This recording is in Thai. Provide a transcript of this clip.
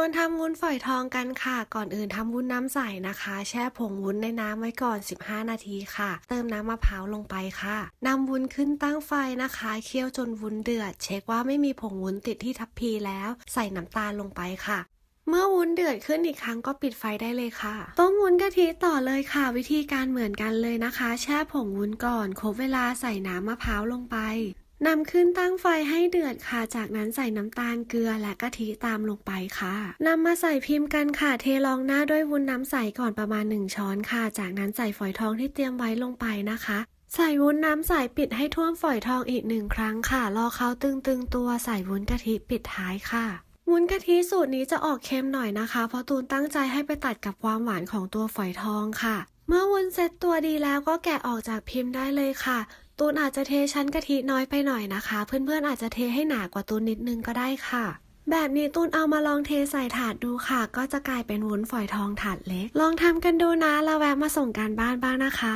วนทำวุ้นฝอยทองกันค่ะ ก่อนอื่นทำวุ้นน้ำใสนะคะ แช่ผงวุ้นในน้ำไว้ก่อน 15 นาทีค่ะ เติมน้ำมะพร้าวลงไปค่ะนำวุ้นขึ้นตั้งไฟนะคะ เคี่ยวจนวุ้นเดือด เช็คว่าไม่มีผงวุ้นติดที่ทัพพีแล้ว ใส่น้ำตาลลงไปค่ะเมื่อวุ้นเดือดขึ้นอีกครั้งก็ปิดไฟได้เลยค่ะ ต้มวุ้นกะทิต่อเลยค่ะ วิธีการเหมือนกันเลยนะคะ แช่ผงวุ้นก่อนครบเวลาใส่น้ำมะพร้าวลงไป นำขึ้นตั้งไฟให้เดือดค่ะ จากนั้นใส่น้ำตาลเกลือและกะทิตามลงไปค่ะนำมาใส่พิมพ์กันค่ะ เทรองหน้าด้วยวุ้นน้ำใสก่อนประมาณ 1 ช้อนค่ะ จากนั้นใส่ฝอยทองที่เตรียมไว้ลงไปนะคะ ใส่วุ้นน้ำใสปิดให้ท่วมฝอยทองอีกหนึ่งครั้งค่ะ รอเขาตึงๆตัวใส่วุ้นกะทิปิดท้ายค่ะวุ้นกะทิสูตรนี้จะออกเค็มหน่อยนะคะ เพราะตูนตั้งใจให้ไปตัดกับความหวานของตัวฝอยทองค่ะ เมื่อวุ้นเซ็ตตัวดีแล้วก็แกะออกจากพิมพ์ได้เลยค่ะ ตูนอาจจะเทชั้นกะทิน้อยไปหน่อยนะคะ เพื่อนๆอาจจะเทให้หนากว่าตูนนิดนึงก็ได้ค่ะ แบบนี้ตูนเอามาลองเทใส่ถาดดูค่ะ ก็จะกลายเป็นวุ้นฝอยทองถาดเล็ก ลองทำกันดูนะแล้วแวะมาส่งการบ้านบ้างนะคะ